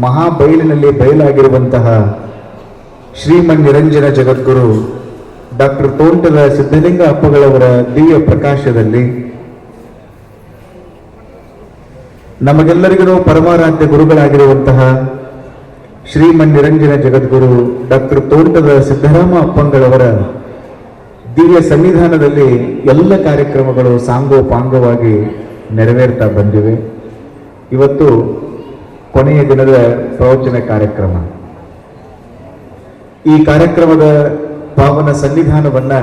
ಮಹಾಬೈಲಿನಲ್ಲಿ ಬಯಲಾಗಿರುವಂತಹ ಶ್ರೀಮನ್ ನಿರಂಜನ ಜಗದ್ಗುರು doctor ತೋಂಟದ ಸಿದ್ಧಲಿಂಗ ಅಪ್ಪಗಳವರ ದಿವ್ಯ ಪ್ರಕಾಶದಲ್ಲಿ ನಮಗೆಲ್ಲರಿಗೂ ಪರಮಾರಾಧ್ಯ ಗುರುಗಳಾಗಿರುವಂತಹ ಶ್ರೀಮನ್ ನಿರಂಜನ ಜಗದ್ಗುರು doctor ತೋಂಟದ ಸಿದ್ದರಾಮ ಅಪ್ಪಂಗಳವರ ದಿವ್ಯ ಸನ್ನಿಧಾನದಲ್ಲಿ ಎಲ್ಲ ಕಾರ್ಯಕ್ರಮಗಳು ಸಾಂಗೋಪಾಂಗವಾಗಿ ನೆರವೇರ್ತಾ ಬಂದಿವೆ. ಇವತ್ತು ಕೊನೆಯ ದಿನದ ಪ್ರವಚನ ಕಾರ್ಯಕ್ರಮ. ಈ ಕಾರ್ಯಕ್ರಮದ ಪಾವನ ಸನ್ನಿಧಾನವನ್ನ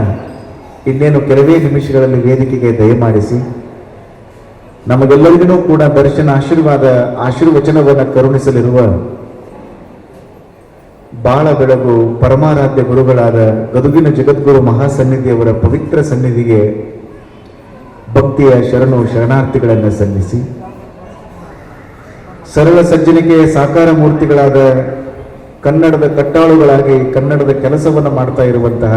ಇನ್ನೇನು ಕೆಲವೇ ನಿಮಿಷಗಳಲ್ಲಿ ವೇದಿಕೆಗೆ ದಯಮಾಡಿಸಿ, ನಮಗೆಲ್ಲರಿಗೂ ಕೂಡ ದರ್ಶನ ಆಶೀರ್ವಾದ, ಆಶೀರ್ವಚನವನ್ನ ಕರುಣಿಸಲಿರುವ ಬಾಳ ಬೆಳಗು ಪರಮಾರಾಧ್ಯ ಗುರುಗಳಾದ ಗದುಗಿನ ಜಗದ್ಗುರು ಮಹಾಸನ್ನಿಧಿಯವರ ಪವಿತ್ರ ಸನ್ನಿಧಿಗೆ ಭಕ್ತಿಯ ಶರಣು ಶರಣಾರ್ಥಿಗಳನ್ನು ಸಲ್ಲಿಸಿ ಸರಳ ಸಜ್ಜನಿಕೆಯ ಸಾಕಾರ ಮೂರ್ತಿಗಳಾದ ಕನ್ನಡದ ಕಟ್ಟಾಳುಗಳಾಗಿ ಕನ್ನಡದ ಕೆಲಸವನ್ನು ಮಾಡ್ತಾ ಇರುವಂತಹ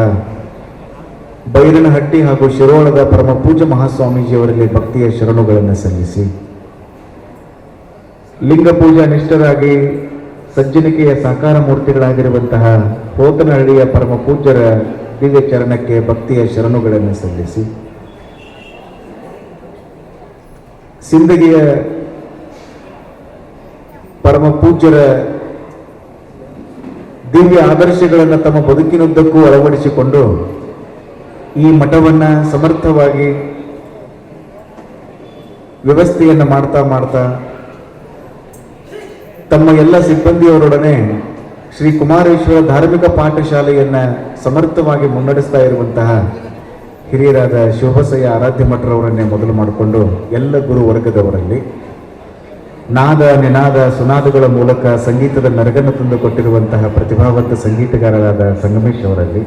ಬೈರನಹಟ್ಟಿ ಹಾಗೂ ಶಿರೋಳದ ಪರಮ ಪೂಜ ಮಹಾಸ್ವಾಮೀಜಿಯವರಿಗೆ ಭಕ್ತಿಯ ಶರಣುಗಳನ್ನು ಸಲ್ಲಿಸಿ. ಲಿಂಗ ಪೂಜಾ ನಿಷ್ಠರಾಗಿ ಸಜ್ಜನಿಕೆಯ ಸಾಕಾರ ಮೂರ್ತಿಗಳಾಗಿರುವಂತಹ ಹೋತನಹಳ್ಳಿಯ ಪರಮ ಪೂಜ್ಯರ ದಿವ್ಯ ಚರಣಕ್ಕೆ ಭಕ್ತಿಯ ಶರಣುಗಳನ್ನು ಸಲ್ಲಿಸಿ. ಸಿಂದಗಿಯ ಪರಮ ಪೂಜ್ಯರ ದಿವ್ಯ ಆದರ್ಶಗಳನ್ನು ತಮ್ಮ ಬದುಕಿನುದ್ದಕ್ಕೂ ಅಳವಡಿಸಿಕೊಂಡು ಈ ಮಠವನ್ನ ಸಮರ್ಥವಾಗಿ ವ್ಯವಸ್ಥೆಯನ್ನು ಮಾಡ್ತಾ ಮಾಡ್ತಾ ತಮ್ಮ ಎಲ್ಲ ಸಿಬ್ಬಂದಿಯವರೊಡನೆ ಶ್ರೀ ಕುಮಾರೇಶ್ವರ ಧಾರ್ಮಿಕ ಪಾಠಶಾಲೆಯನ್ನ ಸಮರ್ಥವಾಗಿ ಮುನ್ನಡೆಸ್ತಾ ಇರುವಂತಹ ಹಿರಿಯರಾದ ಶಿವಬಸಯ್ಯ ಆರಾಧ್ಯ ಮಠರವರನ್ನೇ ಮೊದಲು ಮಾಡಿಕೊಂಡು ಎಲ್ಲ ಗುರು ವರ್ಗದವರಲ್ಲಿ ನಾದ, ನಿನಾದ, ಸುನಾದಗಳ ಮೂಲಕ ಸಂಗೀತದ ಮೆರಗನ್ನು ತಂದು ಕೊಟ್ಟಿರುವಂತಹ ಪ್ರತಿಭಾವಂತ ಸಂಗೀತಗಾರರಾದ ಸಂಗಮೇಶ್ ಅವರಲ್ಲಿ,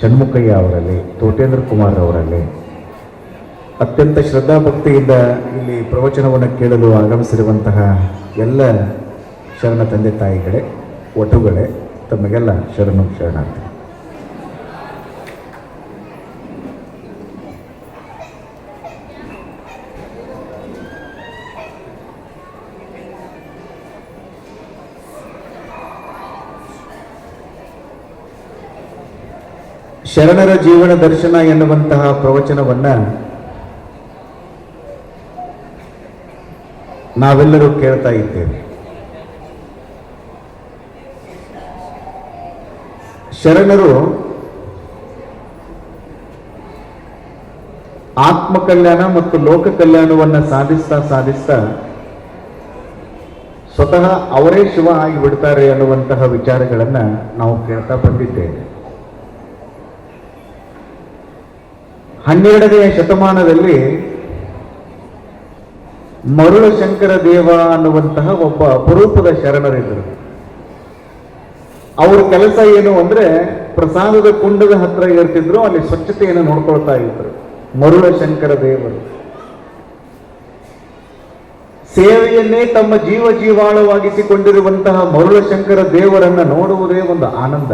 ಷಣ್ಮುಖಯ್ಯ ಅವರಲ್ಲಿ, ತೋಟೇಂದ್ರ ಕುಮಾರ್ ಅವರಲ್ಲಿ. ಅತ್ಯಂತ ಶ್ರದ್ಧಾಭಕ್ತಿಯಿಂದ ಇಲ್ಲಿ ಪ್ರವಚನವನ್ನು ಕೇಳಲು ಆಗಮಿಸಿರುವಂತಹ ಎಲ್ಲ ಶರಣ ತಂದೆ ತಾಯಿಗಳೇ ಒಟುಗಳೇ ತಮಗೆಲ್ಲ ಶರಣು ಶರಣಾರ್ಥಿ. ಶರಣರ ಜೀವನ ದರ್ಶನ ಎನ್ನುವಂತಹ ಪ್ರವಚನವನ್ನ ನಾವೆಲ್ಲರೂ ಕೇಳ್ತಾ ಇದ್ದೇವೆ. ಶರಣರು ಆತ್ಮ ಕಲ್ಯಾಣ ಮತ್ತು ಲೋಕ ಕಲ್ಯಾಣವನ್ನು ಸಾಧಿಸ್ತಾ ಸಾಧಿಸ್ತಾ ಸ್ವತಃ ಅವರೇ ಶಿವ ಆಗಿ ಬಿಡ್ತಾರೆ ಅನ್ನುವಂತಹ ವಿಚಾರಗಳನ್ನು ನಾವು ಕೇಳ್ತಾ ಬಂದಿದ್ದೇವೆ. ಹನ್ನೆರಡನೆಯ ಶತಮಾನದಲ್ಲಿ ಮರುಳ ಶಂಕರ ದೇವ ಅನ್ನುವಂತಹ ಒಬ್ಬ ಅಪರೂಪದ ಶರಣರಿದ್ದರು. ಅವರ ಕೆಲಸ ಏನು ಅಂದ್ರೆ ಪ್ರಸಾದದ ಕುಂಡದ ಹತ್ರ ಇರ್ತಿದ್ರು ಅಲ್ಲಿ ಸ್ವಚ್ಛತೆಯನ್ನು ನೋಡ್ಕೊಳ್ತಾ ಇದ್ರು ಮರುಳ ಶಂಕರ ದೇವರು. ಸೇವೆಯನ್ನೇ ತಮ್ಮ ಜೀವ ಜೀವಾಳವಾಗಿಸಿಕೊಂಡಿರುವಂತಹ ಮರುಳ ಶಂಕರ ದೇವರನ್ನ ನೋಡುವುದೇ ಒಂದು ಆನಂದ.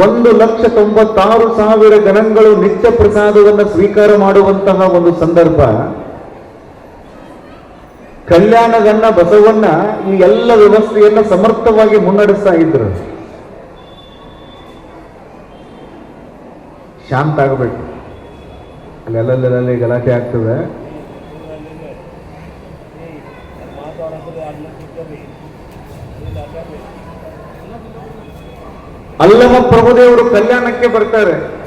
ಒಂದು ಲಕ್ಷ ತೊಂಬತ್ತಾರು ಸಾವಿರ ಗಣಗಳು ನಿತ್ಯ ಪ್ರಸಾದವನ್ನು ಸ್ವೀಕಾರ ಮಾಡುವಂತಹ ಒಂದು ಸಂದರ್ಭ ಕಲ್ಯಾಣಗನ್ನ ಬಸವಣ್ಣ ಈ ಎಲ್ಲ ವ್ಯವಸ್ಥೆಯನ್ನ ಸಮರ್ಥವಾಗಿ ಮುನ್ನಡೆಸ್ತಾ ಇದ್ರು ಶಾಂತ ಆಗಬೇಕು ಅಲ್ಲೆಲ್ಲಲ್ಲಿ ಗಲಾಟೆ ಆಗ್ತದೆ ಅಲ್ಲಮ ಪ್ರಭುದೇವರು ಕಲ್ಯಾಣಕ್ಕೆ ಬರ್ತಾರೆ.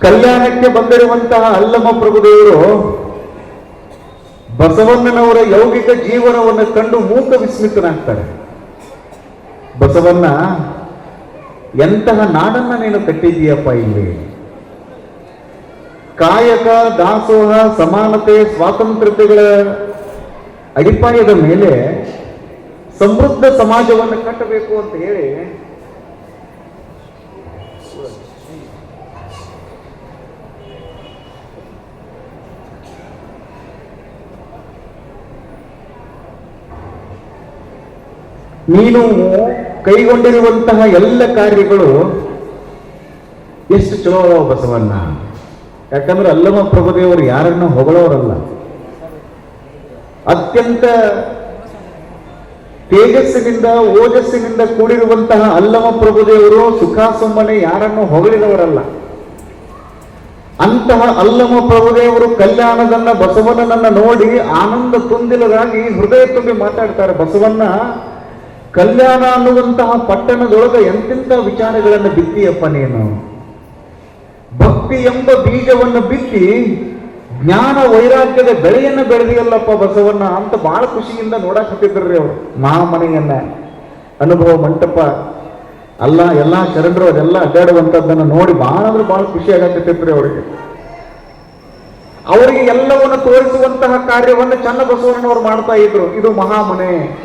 ಕಲ್ಯಾಣಕ್ಕೆ ಬಂದಿರುವಂತಹ ಅಲ್ಲಮ ಪ್ರಭುದೇವರು ಬಸವಣ್ಣನವರ ಯೌಗಿಕ ಜೀವನವನ್ನು ಕಂಡು ಮೂಕ ವಿಸ್ಮಿತನಾಗ್ತಾರೆ. ಬಸವಣ್ಣ, ಎಂತಹ ನಾಡನ್ನ ನೀನು ಕಟ್ಟಿದ್ದೀಯಪ್ಪ ಇಲ್ಲಿ? ಕಾಯಕ, ದಾಸೋಹ, ಸಮಾನತೆ, ಸ್ವಾತಂತ್ರ್ಯತೆಗಳ ಅಡಿಪಾಯದ ಮೇಲೆ ಸಮೃದ್ಧ ಸಮಾಜವನ್ನು ಕಟ್ಟಬೇಕು ಅಂತ ಹೇಳಿ ನೀನು ಕೈಗೊಂಡಿರುವಂತಹ ಎಲ್ಲ ಕಾರ್ಯಗಳು ಎಷ್ಟು ಚಲೋ ಬಸವಣ್ಣ? ಯಾಕಂದ್ರೆ ಅಲ್ಲಮ ಪ್ರಭುದೇವರು ಯಾರನ್ನು ಹೊಗಳೋರಲ್ಲ. ಅತ್ಯಂತ ತೇಜಸ್ಸಿನಿಂದ, ಓಜಸ್ಸಿನಿಂದ ಕೂಡಿರುವಂತಹ ಅಲ್ಲಮ ಪ್ರಭುದೇವರು ಸುಖಾಸುಮ್ಮನೆ ಯಾರನ್ನು ಹೊಗಳಿದವರಲ್ಲ. ಅಂತಹ ಅಲ್ಲಮ ಪ್ರಭುದೇವರು ಕಲ್ಯಾಣದನ್ನ ಬಸವಣ್ಣನನ್ನ ನೋಡಿ ಆನಂದ ತುಂದಿಲರಾಗಿ ಹೃದಯ ತುಂಬಿ ಮಾತಾಡ್ತಾರೆ. ಬಸವಣ್ಣ ಕಲ್ಯಾಣ ಅನ್ನುವಂತಹ ಪಟ್ಟಣದೊಳಗ ಎಂತೆಂಥ ವಿಚಾರಗಳನ್ನು ಬಿತ್ತಿಯಪ್ಪ ನೀನು? ಭಕ್ತಿ ಎಂಬ ಬೀಜವನ್ನು ಬಿತ್ತಿ ಜ್ಞಾನ ವೈರಾಗ್ಯದ ಬೆಳೆಯನ್ನ ಬೆಳೆದಿಯಲ್ಲಪ್ಪ ಬಸವಣ್ಣ ಅಂತ ಬಹಳ ಖುಷಿಯಿಂದ ನೋಡಕತ್ತಿದ್ರಿ ಅವರು. ಮಹಾಮನೆಯನ್ನ. ಅನುಭವ ಮಂಟಪ. ಅಲ್ಲ, ಎಲ್ಲಾ ಶರಣರು ಅದೆಲ್ಲ ಅಡ್ಡಾಡುವಂಥದ್ದನ್ನು ನೋಡಿ ಬಹಳ ಅಂದ್ರೆ ಬಹಳ ಖುಷಿ ಆಗತ್ತಿದ್ರಿ ಅವರಿಗೆ. ಅವರಿಗೆ ಎಲ್ಲವನ್ನು ತೋರಿಸುವಂತಹ ಕಾರ್ಯವನ್ನು ಚನ್ನ ಬಸವಣ್ಣನವರು ಮಾಡ್ತಾ ಇದ್ರು. ಇದು ಮಹಾಮನೆ.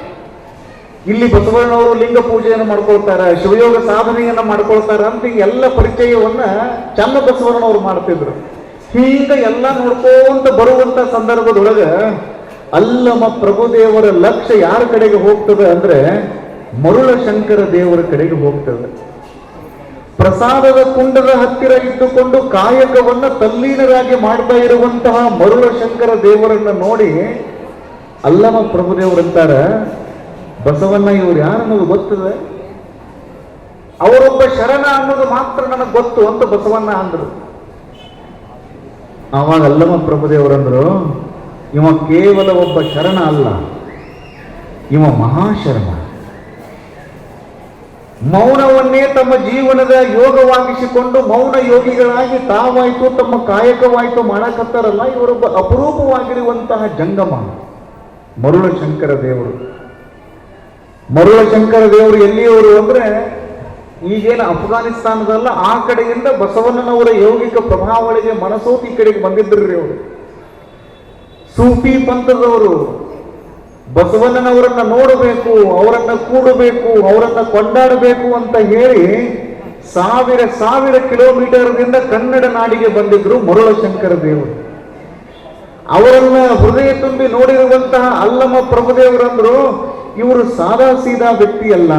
ಇಲ್ಲಿ ಬಸವಣ್ಣವರು ಲಿಂಗ ಪೂಜೆಯನ್ನು ಮಾಡ್ಕೊಳ್ತಾರ, ಶಿವಯೋಗ ಸಾಧನೆಯನ್ನ ಮಾಡ್ಕೊಳ್ತಾರ ಅಂತ ಎಲ್ಲ ಪರಿಚಯವನ್ನ ಚನ್ನ ಬಸವಣ್ಣನವರು ಮಾಡ್ತಿದ್ರು. ಹೀಗ ಎಲ್ಲ ನೋಡ್ಕೊಂತ ಬರುವಂತ ಸಂದರ್ಭದೊಳಗ ಅಲ್ಲಮ ಪ್ರಭುದೇವರ ಲಕ್ಷ್ಯ ಯಾರ ಕಡೆಗೆ ಹೋಗ್ತದೆ ಅಂದ್ರೆ ಮರುಳ ಶಂಕರ ದೇವರ ಕಡೆಗೆ ಹೋಗ್ತದೆ. ಪ್ರಸಾದದ ಕುಂಡದ ಹತ್ತಿರ ಇದ್ದುಕೊಂಡು ಕಾಯಕವನ್ನ ತಲ್ಲೀನರಾಗಿ ಮಾಡ್ತಾ ಇರುವಂತಹ ಮರುಳ ಶಂಕರ ದೇವರನ್ನ ನೋಡಿ ಅಲ್ಲಮ ಪ್ರಭುದೇವರಂತಾರ ಬಸವಣ್ಣ ಇವ್ರು ಯಾರು ಅನ್ನೋದು ಗೊತ್ತದೆ? ಅವರೊಬ್ಬ ಶರಣ ಅನ್ನೋದು ಮಾತ್ರ ನನಗೆ ಗೊತ್ತು ಅಂತ ಬಸವಣ್ಣ ಅಂದ್ರು. ಆವಾಗ ಅಲ್ಲಮ್ಮ ಪ್ರಭುದೇವರಂದರು, ಇವ ಕೇವಲ ಒಬ್ಬ ಶರಣ ಅಲ್ಲ, ಇವ ಮಹಾಶರಣ. ಮೌನವನ್ನೇ ತಮ್ಮ ಜೀವನದ ಯೋಗವಾಗಿಸಿಕೊಂಡು ಮೌನ ಯೋಗಿಗಳಾಗಿ ತಾವಾಯ್ತು, ತಮ್ಮ ಕಾಯಕವಾಯ್ತು ಮಾಡಕತ್ತಾರಲ್ಲ, ಇವರೊಬ್ಬ ಅಪರೂಪವಾಗಿರುವಂತಹ ಜಂಗಮ ಮರುಳ ಶಂಕರ ದೇವರು. ಮರುಳ ಶಂಕರ ದೇವರು ಎಲ್ಲಿಯವರು ಅಂದ್ರೆ ಈಗೇನು ಅಫ್ಘಾನಿಸ್ತಾನದಲ್ಲ, ಆ ಕಡೆಯಿಂದ ಬಸವಣ್ಣನವರ ಯೌಗಿಕ ಪ್ರಭಾವಳಿಗೆ ಮನಸೋತಿ ಕಡೆಗೆ ಬಂದಿದ್ರಿ ಅವರು ಸೂಫಿ ಪಂಥದವರು ಬಸವಣ್ಣನವರನ್ನ ನೋಡಬೇಕು, ಅವರನ್ನ ಕೂಡಬೇಕು, ಅವರನ್ನ ಕೊಂಡಾಡಬೇಕು ಅಂತ ಹೇಳಿ ಸಾವಿರ ಸಾವಿರ ಕಿಲೋಮೀಟರ್ದಿಂದ ಕನ್ನಡ ನಾಡಿಗೆ ಬಂದಿದ್ರು ಮರುಳಶಂಕರ ದೇವರು. ಅವರನ್ನ ಹೃದಯ ತುಂಬಿ ನೋಡಿರುವಂತಹ ಅಲ್ಲಮ್ಮ ಪ್ರಭುದೇವರಂದ್ರು ಇವರು ಸಾದಾ ಸೀದಾ ವ್ಯಕ್ತಿ ಅಲ್ಲ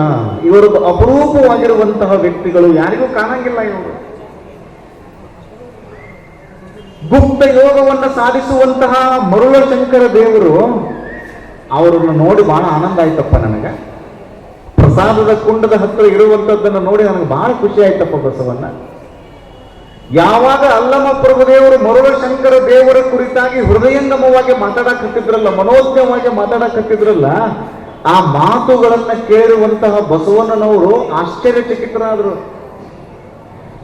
ಇವರು ಅಪರೂಪವಾಗಿರುವಂತಹ ವ್ಯಕ್ತಿಗಳು. ಯಾರಿಗೂ ಕಾಣಂಗಿಲ್ಲ ಇವರು. ಗುಪ್ತ ಯೋಗವನ್ನ ಸಾಧಿಸುವಂತಹ ಮರುಳ ಶಂಕರ ದೇವರು, ಅವರನ್ನು ನೋಡಿ ಬಹಳ ಆನಂದ ಆಯ್ತಪ್ಪ ನನಗೆ. ಪ್ರಸಾದದ ಕುಂಡದ ಹತ್ತಿರ ಇರುವಂತದ್ದನ್ನು ನೋಡಿ ನನಗೆ ಬಹಳ ಖುಷಿ ಆಯ್ತಪ್ಪ ಬಸವಣ್ಣ. ಯಾವಾಗ ಅಲ್ಲಮ ಪ್ರಭುದೇವರು ಮರುಳ ಶಂಕರ ದೇವರ ಕುರಿತಾಗಿ ಹೃದಯಂಗಮವಾಗಿ ಮಾತಾಡಕತ್ತಿದ್ರಲ್ಲ, ಮನೋಜ್ಞವಾಗಿ ಮಾತಾಡಕತ್ತಿದ್ರಲ್ಲ ಆ ಮಾತುಗಳನ್ನ ಕೇಳುವಂತಹ ಬಸವಣ್ಣನವರು ಆಶ್ಚರ್ಯಚಕಿತರಾದರು.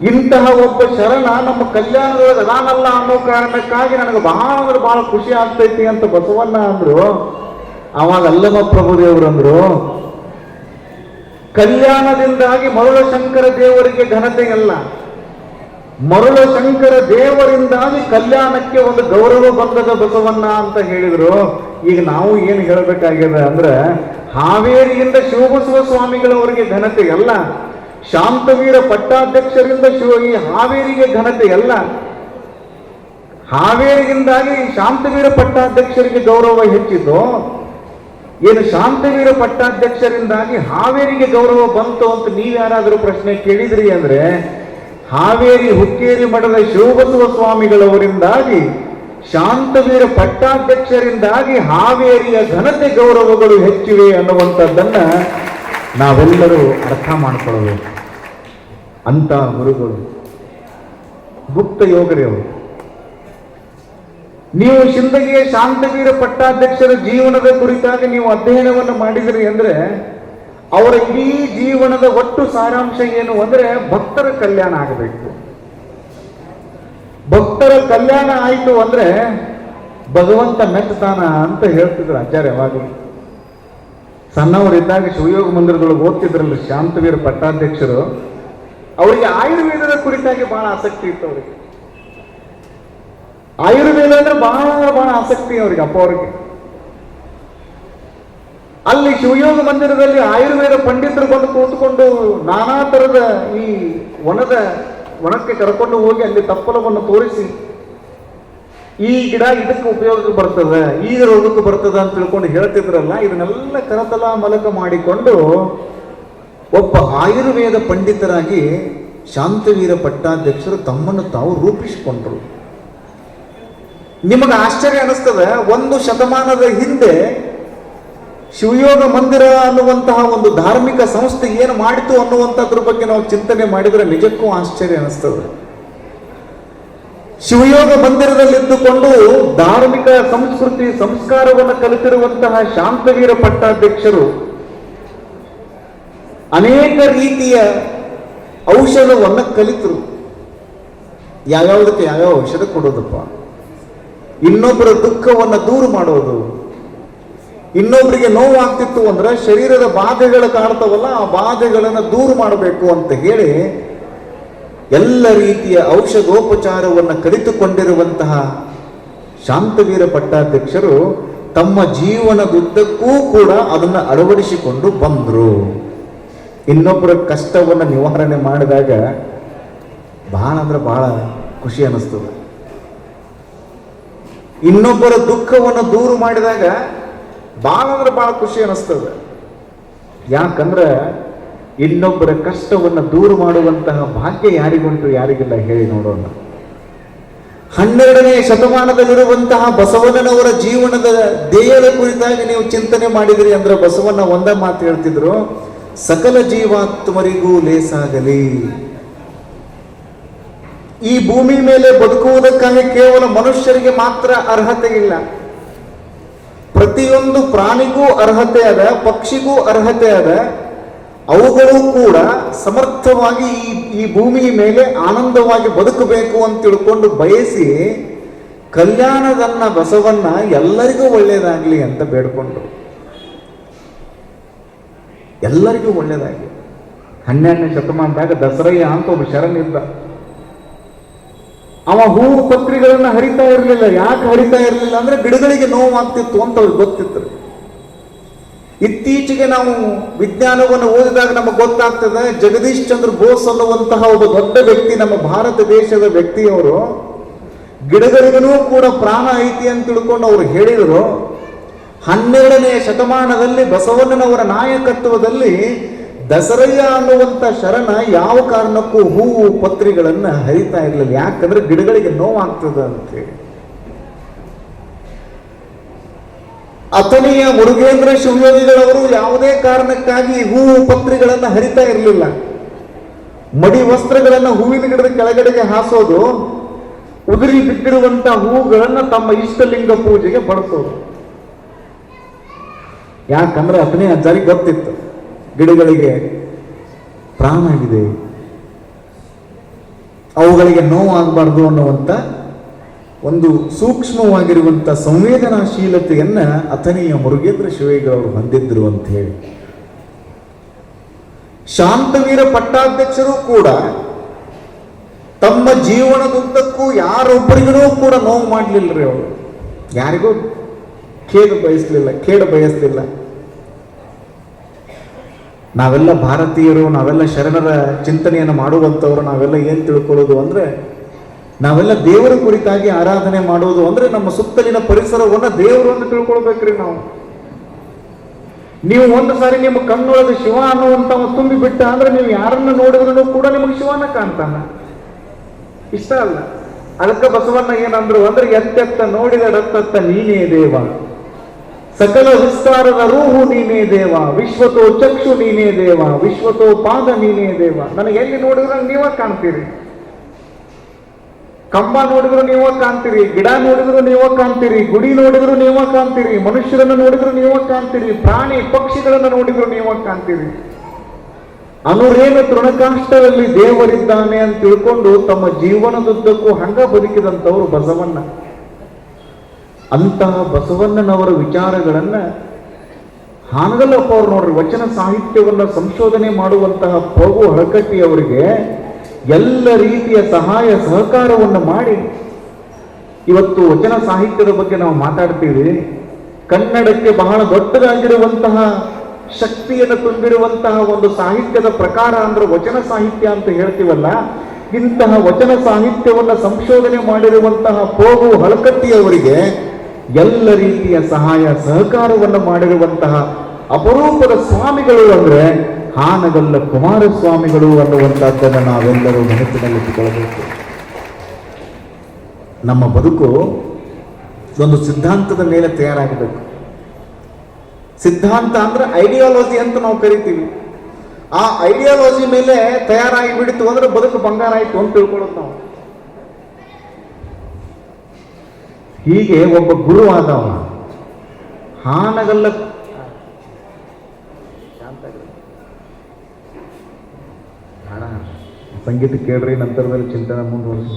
ಇಂತಹ ಒಬ್ಬ ಶರಣ ನಮ್ಮ ಕಲ್ಯಾಣದೊಳಗೆ ಅದಾನಲ್ಲ ಅನ್ನೋ ಕಾರಣಕ್ಕಾಗಿ ನನಗೆ ಬಹಳ ಅಂದ್ರೆ ಬಹಳ ಖುಷಿ ಆಗ್ತೈತಿ ಅಂತ ಬಸವಣ್ಣ ಅಂದ್ರು. ಅವಾಗ ಅಲ್ಲಮ ಪ್ರಭುದೇವರು ಅಂದ್ರು, ಕಲ್ಯಾಣದಿಂದಾಗಿ ಮರುಳ ಶಂಕರ ದೇವರಿಗೆ ಘನತೆ ಅಲ್ಲ ಮರುಳ ಶಂಕರ ದೇವರಿಂದಾಗಿ ಕಲ್ಯಾಣಕ್ಕೆ ಒಂದು ಗೌರವ ಬಂದದ ಬಸವಣ್ಣ ಅಂತ ಹೇಳಿದ್ರು. ಈಗ ನಾವು ಏನು ಹೇಳಬೇಕಾಗಿದೆ ಅಂದ್ರೆ, ಹಾವೇರಿಯಿಂದ ಶಿವಬಸವ ಸ್ವಾಮಿಗಳವರಿಗೆ ಘನತೆ ಅಲ್ಲ ಶಾಂತವೀರ ಪಟ್ಟಾಧ್ಯಕ್ಷರಿಂದ ಶಿವ ಈ ಹಾವೇರಿಗೆ ಘನತೆ ಅಲ್ಲ ಹಾವೇರಿಯಿಂದಾಗಿ ಶಾಂತವೀರ ಪಟ್ಟಾಧ್ಯಕ್ಷರಿಗೆ ಗೌರವ ಹೆಚ್ಚಿದ್ದು, ಏನು ಶಾಂತವೀರ ಪಟ್ಟಾಧ್ಯಕ್ಷರಿಂದಾಗಿ ಹಾವೇರಿಗೆ ಗೌರವ ಬಂತು ಅಂತ ನೀವು ಯಾರಾದರೂ ಪ್ರಶ್ನೆ ಕೇಳಿದ್ರಿ ಅಂದ್ರೆ, ಹಾವೇರಿ ಹುಕ್ಕೇರಿ ಮಠದ ಶಿವಬಸವ ಸ್ವಾಮಿಗಳವರಿಂದಾಗಿ ಶಾಂತವೀರ ಪಟ್ಟಾಧ್ಯಕ್ಷರಿಂದಾಗಿ ಹಾವೇರಿಯ ಘನತೆ ಗೌರವಗಳು ಹೆಚ್ಚಿವೆ ಅನ್ನುವಂಥದ್ದನ್ನ ನಾವೆಲ್ಲರೂ ಅರ್ಥ ಮಾಡಿಕೊಳ್ಳಬೇಕು ಅಂತ ಗುರುಗಳು. ಗುಪ್ತ ಯೋಗರಿ ಅವರು ನೀವು ಶಿಂದಗಿಯ ಶಾಂತವೀರ ಪಟ್ಟಾಧ್ಯಕ್ಷರ ಜೀವನದ ಕುರಿತಾಗಿ ನೀವು ಅಧ್ಯಯನವನ್ನು ಮಾಡಿದಿರಿ ಅಂದ್ರೆ ಅವರ ಇಡೀ ಜೀವನದ ಒಟ್ಟು ಸಾರಾಂಶ ಏನು ಅಂದ್ರೆ ಭಕ್ತರ ಕಲ್ಯಾಣ ಆಗಬೇಕು. ಭಕ್ತರ ಕಲ್ಯಾಣ ಆಯಿತು ಅಂದ್ರೆ ಭಗವಂತ ಮೆಚ್ಚತಾನ ಅಂತ ಹೇಳ್ತಿದ್ರು ಆಚಾರ್ಯ ಯಾವಾಗಲೂ. ಸಣ್ಣವರಿದ್ದಾಗ ಶಿವಯೋಗ ಮಂದಿರದೊಳಗೆ ಓದ್ತಿದ್ರಲ್ಲಿ ಶಾಂತವೀರ ಪಟ್ಟಾಧ್ಯಕ್ಷರು, ಅವರಿಗೆ ಆಯುರ್ವೇದದ ಕುರಿತಾಗಿ ಬಹಳ ಆಸಕ್ತಿ ಇತ್ತು ಅವರಿಗೆ. ಆಯುರ್ವೇದ ಅಂದ್ರೆ ಬಹಳ ಬಹಳ ಆಸಕ್ತಿ ಅವರಿಗೆ, ಅಪ್ಪ ಅವರಿಗೆ. ಅಲ್ಲಿ ಶಿವಯೋಗ ಮಂದಿರದಲ್ಲಿ ಆಯುರ್ವೇದ ಪಂಡಿತರು ಬಂದು ಕೂತ್ಕೊಂಡು ನಾನಾ ತರದ ಈ ವನದ ವನಕ್ಕೆ ಕರ್ಕೊಂಡು ಹೋಗಿ ಅಲ್ಲಿ ತಪ್ಪಲವನ್ನು ತೋರಿಸಿ. ಈ ಗಿಡ ಇದಕ್ಕೆ ಉಪಯೋಗಕ್ಕೆ ಬರ್ತದೆ, ಈ ರೋಗಕ್ಕೆ ಬರ್ತದೆ ಅಂತ ತಿಳ್ಕೊಂಡು ಹೇಳ್ತಿದ್ರಲ್ಲ, ಇದನ್ನೆಲ್ಲ ಕರತಲ ಮಲಕ ಮಾಡಿಕೊಂಡು ಒಬ್ಬ ಆಯುರ್ವೇದ ಪಂಡಿತರಾಗಿ ಶಾಂತವೀರ ಪಟ್ಟಾಧ್ಯಕ್ಷರು ತಮ್ಮನ್ನು ತಾವು ರೂಪಿಸಿಕೊಂಡರು. ನಿಮಗೆ ಆಶ್ಚರ್ಯ ಅನಿಸ್ತದೆ, ಒಂದು ಶತಮಾನದ ಹಿಂದೆ ಶಿವಯೋಗ ಮಂದಿರ ಅನ್ನುವಂತಹ ಒಂದು ಧಾರ್ಮಿಕ ಸಂಸ್ಥೆ ಏನು ಮಾಡಿತು ಅನ್ನುವಂಥದ್ರ ಬಗ್ಗೆ ನಾವು ಚಿಂತನೆ ಮಾಡಿದರೆ ನಿಜಕ್ಕೂ ಆಶ್ಚರ್ಯ ಅನಿಸ್ತದೆ. ಶಿವಯೋಗ ಮಂದಿರದಲ್ಲಿದ್ದುಕೊಂಡು ಧಾರ್ಮಿಕ ಸಂಸ್ಕೃತಿ, ಸಂಸ್ಕಾರವನ್ನು ಕಲಿತಿರುವಂತಹ ಶಾಂತವೀರ ಪಟ್ಟಾಧ್ಯಕ್ಷರು ಅನೇಕ ರೀತಿಯ ಔಷಧವನ್ನು ಕಲಿತರು. ಯಾವ್ಯಾವುದಕ್ಕೆ ಯಾವ್ಯಾವ ಔಷಧ ಕೊಡೋದಪ್ಪ? ಇನ್ನೊಬ್ಬರ ದುಃಖವನ್ನು ದೂರ ಮಾಡೋದು. ಇನ್ನೊಬ್ಬರಿಗೆ ನೋವು ಆಗ್ತಿತ್ತು ಅಂದ್ರೆ ಶರೀರದ ಬಾಧೆಗಳು ಕಾಡ್ತಾವಲ್ಲ ಆ ಬಾಧೆಗಳನ್ನು ದೂರ ಮಾಡಬೇಕು ಅಂತ ಹೇಳಿ ಎಲ್ಲ ರೀತಿಯ ಔಷಧೋಪಚಾರವನ್ನು ಕಲಿತುಕೊಂಡಿರುವಂತಹ ಶಾಂತವೀರ ಪಟ್ಟಾಧ್ಯಕ್ಷರು ತಮ್ಮ ಜೀವನದುದ್ದಕ್ಕೂ ಕೂಡ ಅದನ್ನು ಅಳವಡಿಸಿಕೊಂಡು ಬಂದರು. ಇನ್ನೊಬ್ಬರ ಕಷ್ಟವನ್ನು ನಿವಾರಣೆ ಮಾಡಿದಾಗ ಬಹಳ ಅಂದ್ರೆ ಬಹಳ ಖುಷಿ ಅನ್ನಿಸ್ತದೆ. ಇನ್ನೊಬ್ಬರ ದುಃಖವನ್ನು ದೂರ ಮಾಡಿದಾಗ ಬಹಳ ಅಂದ್ರೆ ಬಹಳ ಖುಷಿ ಅನಿಸ್ತದೆ. ಯಾಕಂದ್ರೆ ಇನ್ನೊಬ್ಬರ ಕಷ್ಟವನ್ನು ದೂರ ಮಾಡುವಂತಹ ಭಾಗ್ಯ ಯಾರಿಗುಂಟು ಯಾರಿಗಿಲ್ಲ ಹೇಳಿ ನೋಡೋಣ. ಹನ್ನೆರಡನೇ ಶತಮಾನದಲ್ಲಿರುವಂತಹ ಬಸವಣ್ಣನವರ ಜೀವನದ ದೇಹದ ಕುರಿತಾಗಿ ನೀವು ಚಿಂತನೆ ಮಾಡಿದಿರಿ ಅಂದ್ರೆ ಬಸವಣ್ಣ ಒಂದ ಮಾತು ಹೇಳ್ತಿದ್ರು, ಸಕಲ ಜೀವಾತ್ಮರಿಗೂ ಲೇಸಾಗಲಿ. ಈ ಭೂಮಿ ಮೇಲೆ ಬದುಕುವುದಕ್ಕಾಗಿ ಕೇವಲ ಮನುಷ್ಯರಿಗೆ ಮಾತ್ರ ಅರ್ಹತೆ ಇಲ್ಲ. ಪ್ರತಿಯೊಂದು ಪ್ರಾಣಿಗೂ ಅರ್ಹತೆ ಅದ, ಪಕ್ಷಿಗೂ ಅರ್ಹತೆ ಅದ, ಅವುಗಳು ಕೂಡ ಸಮರ್ಥವಾಗಿ ಈ ಈ ಭೂಮಿಯ ಮೇಲೆ ಆನಂದವಾಗಿ ಬದುಕಬೇಕು ಅಂತ ತಿಳ್ಕೊಂಡು ಬಯಸಿ ಕಲ್ಯಾಣದನ್ನ, ಬಸವನ್ನ ಎಲ್ಲರಿಗೂ ಒಳ್ಳೆಯದಾಗಲಿ ಅಂತ ಬೇಡ್ಕೊಂಡ್ರು ಎಲ್ಲರಿಗೂ ಒಳ್ಳೆಯದಾಗಲಿ ಹನ್ನೆರಡನೇ ಶತಮಾನದಾಗ ದಸರಯ್ಯ ಅಂತ ಒಬ್ಬ ಶರಣಿದ್ದ ಅವ ಹೂವು ಪತ್ರಿಗಳನ್ನ ಹರಿತಾ ಇರಲಿಲ್ಲ. ಯಾಕೆ ಹರಿತಾ ಇರಲಿಲ್ಲ ಅಂದ್ರೆ ಗಿಡಗಳಿಗೆ ನೋವಾಗ್ತಿತ್ತು ಅಂತ ಅವ್ರಿಗೆ ಗೊತ್ತಿತ್ತು. ಇತ್ತೀಚೆಗೆ ನಾವು ವಿಜ್ಞಾನವನ್ನು ಓದಿದಾಗ ನಮಗೆ ಗೊತ್ತಾಗ್ತದೆ, ಜಗದೀಶ್ ಚಂದ್ರ ಬೋಸ್ ಅನ್ನುವಂತಹ ಒಬ್ಬ ದೊಡ್ಡ ವ್ಯಕ್ತಿ ನಮ್ಮ ಭಾರತ ದೇಶದ ವ್ಯಕ್ತಿಯವರು ಗಿಡಗಳಿಗೂ ಕೂಡ ಪ್ರಾಣ ಐತಿ ಅಂತ ತಿಳ್ಕೊಂಡು ಅವರು ಹೇಳಿದರು. ಹನ್ನೆರಡನೇ ಶತಮಾನದಲ್ಲಿ ಬಸವಣ್ಣನವರ ನಾಯಕತ್ವದಲ್ಲಿ ದಸರಯ್ಯ ಅನ್ನುವಂಥ ಶರಣ ಯಾವ ಕಾರಣಕ್ಕೂ ಹೂವು ಪತ್ರಿಗಳನ್ನ ಹರಿತಾ ಇರಲಿಲ್ಲ. ಯಾಕಂದ್ರೆ ಗಿಡಗಳಿಗೆ ನೋವಾಗ್ತದ ಅಂತೇಳಿ. ಅಥಣಿಯ ಮುರುಗೇಂದ್ರ ಶಿವಯೋಗಿಗಳವರು ಯಾವುದೇ ಕಾರಣಕ್ಕಾಗಿ ಹೂವು ಪತ್ರಿಗಳನ್ನ ಹರಿತಾ ಇರಲಿಲ್ಲ. ಮಡಿ ವಸ್ತ್ರಗಳನ್ನ ಹೂವಿನ ಗಿಡದ ಕೆಳಗಡೆಗೆ ಹಾಸೋದು, ಉದುರಿ ಬಿಟ್ಟಿರುವಂತ ಹೂಗಳನ್ನು ತಮ್ಮ ಇಷ್ಟಲಿಂಗ ಪೂಜೆಗೆ ಬಳಸೋದು ಯಾಕಂದ್ರೆ ಅಥಣಿ ಅಜ್ಜಾರಿಗೆ ಗೊತ್ತಿತ್ತು. ಗಿಡಗಳಿಗೆ ಪ್ರಾಣ ಇದೆ ಅವುಗಳಿಗೆ ನೋವಾಗಬಾರ್ದು ಅನ್ನುವಂಥ ಒಂದು ಸೂಕ್ಷ್ಮವಾಗಿರುವಂಥ ಸಂವೇದನಾಶೀಲತೆಯನ್ನ ಅಥನೀಯ ಮುರುಗೇಂದ್ರ ಶಿವೇಗೌಡರು ಹೊಂದಿದ್ರು ಅಂತ ಹೇಳಿ. ಶಾಂತವೀರ ಪಟ್ಟಾಧ್ಯಕ್ಷರು ಕೂಡ ತಮ್ಮ ಜೀವನದುದ್ದಕ್ಕೂ ಯಾರೊಬ್ಬರಿಗೂ ಕೂಡ ನೋವು ಮಾಡಲಿಲ್ಲರಿ ಅವರು. ಯಾರಿಗೂ ಖೇಡು ಬಯಸಲಿಲ್ಲ ಖೇಡು ಬಯಸಲಿಲ್ಲ. ನಾವೆಲ್ಲ ಭಾರತೀಯರು, ನಾವೆಲ್ಲ ಶರಣರ ಚಿಂತನೆಯನ್ನು ಮಾಡುವಂಥವ್ರು, ನಾವೆಲ್ಲ ಏನು ತಿಳ್ಕೊಳ್ಳೋದು ಅಂದ್ರೆ, ನಾವೆಲ್ಲ ದೇವರ ಕುರಿತಾಗಿ ಆರಾಧನೆ ಮಾಡೋದು ಅಂದ್ರೆ ನಮ್ಮ ಸುತ್ತಲಿನ ಪರಿಸರವನ್ನ ದೇವರು ಅಂತ ತಿಳ್ಕೊಳ್ಬೇಕ್ರಿ ನಾವು. ನೀವು ಒಂದು ಸಾರಿ ನಿಮ್ಮ ಕಣ್ಣೊಳಗೆ ಶಿವ ಅನ್ನುವಂಥ ತುಂಬಿ ಬಿಟ್ಟ ಅಂದ್ರೆ ನೀವು ಯಾರನ್ನ ನೋಡಿದ್ರು ಕೂಡ ನಿಮಗೆ ಶಿವನ ಕಾಣ್ತಾನ. ಇಷ್ಟ ಅಲ್ಲ. ಅದಕ್ಕೆ ಬಸವಣ್ಣ ಏನಂದ್ರು ಅಂದ್ರೆ ಎತ್ತೆತ್ತ ನೋಡಿದಡತ್ತತ್ತ ನೀನೇ ದೇವ. ಸಕಲ ವಿಸ್ತಾರದ ರೂಹು ನೀನೇ ದೇವ, ವಿಶ್ವತೋ ಚಕ್ಷು ನೀನೇ ದೇವ, ವಿಶ್ವತೋ ಪಾದ ನೀನೇ ದೇವ. ನನಗೆ ಎಲ್ಲಿ ನೋಡಿದ್ರೆ ನೀವ ಕಾಣ್ತೀರಿ. ಕಂಬ ನೋಡಿದ್ರು ನೀವ ಕಾಣ್ತೀರಿ, ಗಿಡ ನೋಡಿದ್ರು ನೀವ ಕಾಣ್ತೀರಿ, ಗುಡಿ ನೋಡಿದ್ರು ನೀವ ಕಾಣ್ತೀರಿ, ಮನುಷ್ಯರನ್ನು ನೋಡಿದ್ರು ನೀವ ಕಾಣ್ತೀರಿ, ಪ್ರಾಣಿ ಪಕ್ಷಿಗಳನ್ನು ನೋಡಿದ್ರು ನೀವ ಕಾಣ್ತೀರಿ. ಅನುರೇನ ತೃಣಕಾಷ್ಟದಲ್ಲಿ ದೇವರಿದ್ದಾನೆ ಅಂತ ತಿಳ್ಕೊಂಡು ತಮ್ಮ ಜೀವನದುದ್ದಕ್ಕೂ ಹಂಗ ಬದುಕಿದಂಥವ್ರು ಬಸವಣ್ಣ. ಅಂತಹ ಬಸವಣ್ಣನವರ ವಿಚಾರಗಳನ್ನು ಹಾನಗಲ್ಲಪ್ಪ ಅವರು ನೋಡ್ರಿ, ವಚನ ಸಾಹಿತ್ಯವನ್ನ ಸಂಶೋಧನೆ ಮಾಡುವಂತಹ ಪ್ರಭು ಹಳಕಟ್ಟಿ ಅವರಿಗೆ ಎಲ್ಲ ರೀತಿಯ ಸಹಾಯ ಸಹಕಾರವನ್ನು ಮಾಡಿ. ಇವತ್ತು ವಚನ ಸಾಹಿತ್ಯದ ಬಗ್ಗೆ ನಾವು ಮಾತಾಡ್ತೀವಿ. ಕನ್ನಡಕ್ಕೆ ಬಹಳ ದೊಡ್ಡದಾಗಿರುವಂತಹ, ಶಕ್ತಿಯನ್ನು ತುಂಬಿರುವಂತಹ ಒಂದು ಸಾಹಿತ್ಯದ ಪ್ರಕಾರ ಅಂದ್ರೆ ವಚನ ಸಾಹಿತ್ಯ ಅಂತ ಹೇಳ್ತೀವಲ್ಲ, ಇಂತಹ ವಚನ ಸಾಹಿತ್ಯವನ್ನು ಸಂಶೋಧನೆ ಮಾಡಿರುವಂತಹ ಪೋಗು ಹಳಕಟ್ಟಿಯವರಿಗೆ ಎಲ್ಲ ರೀತಿಯ ಸಹಾಯ ಸಹಕಾರವನ್ನು ಮಾಡಿರುವಂತಹ ಅಪರೂಪದ ಸ್ವಾಮಿಗಳು ಅಂದ್ರೆ ಹಾನಗಲ್ಲ ಕುಮಾರಸ್ವಾಮಿಗಳು ಅನ್ನುವಂಥದ್ದನ್ನು ನಾವೆಲ್ಲರೂ ಮನಸ್ಸಿನಲ್ಲಿಟ್ಟುಕೊಳ್ಳಬೇಕು ನಮ್ಮ ಬದುಕು ಒಂದು ಸಿದ್ಧಾಂತದ ಮೇಲೆ ತಯಾರಾಗಬೇಕು. ಸಿದ್ಧಾಂತ ಅಂದ್ರೆ ಐಡಿಯಾಲಜಿ ಅಂತ ನಾವು ಕರಿತೀವಿ. ಆ ಐಡಿಯಾಲಜಿ ಮೇಲೆ ತಯಾರಾಗಿ ಬಿಡಿತು ಅಂದ್ರೆ ಬದುಕು ಬಂಗಾರ ಆಯ್ತು ಅಂತ ತಿಳ್ಕೊಳ್ಳೋದು ನಾವು. ಹೀಗೆ ಒಬ್ಬ ಗುರು ಆದವ ಹಾನಗಲ್ಲ. ಸಂಗೀತ ಕೇಳ್ರಿ ನಂತರದಲ್ಲಿ ಚಿಂತನೆ ಮುಂದುವರಿಸಿ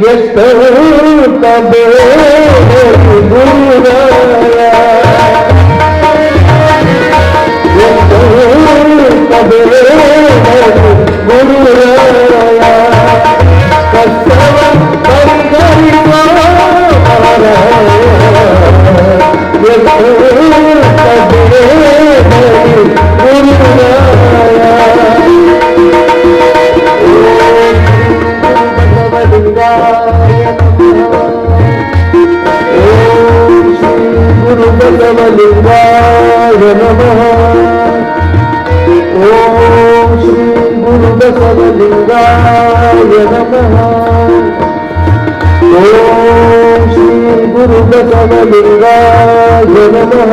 e estou também dura. गङ्गाय नमः ॐ श्रीगुरुदशमलिङ्गाय नमः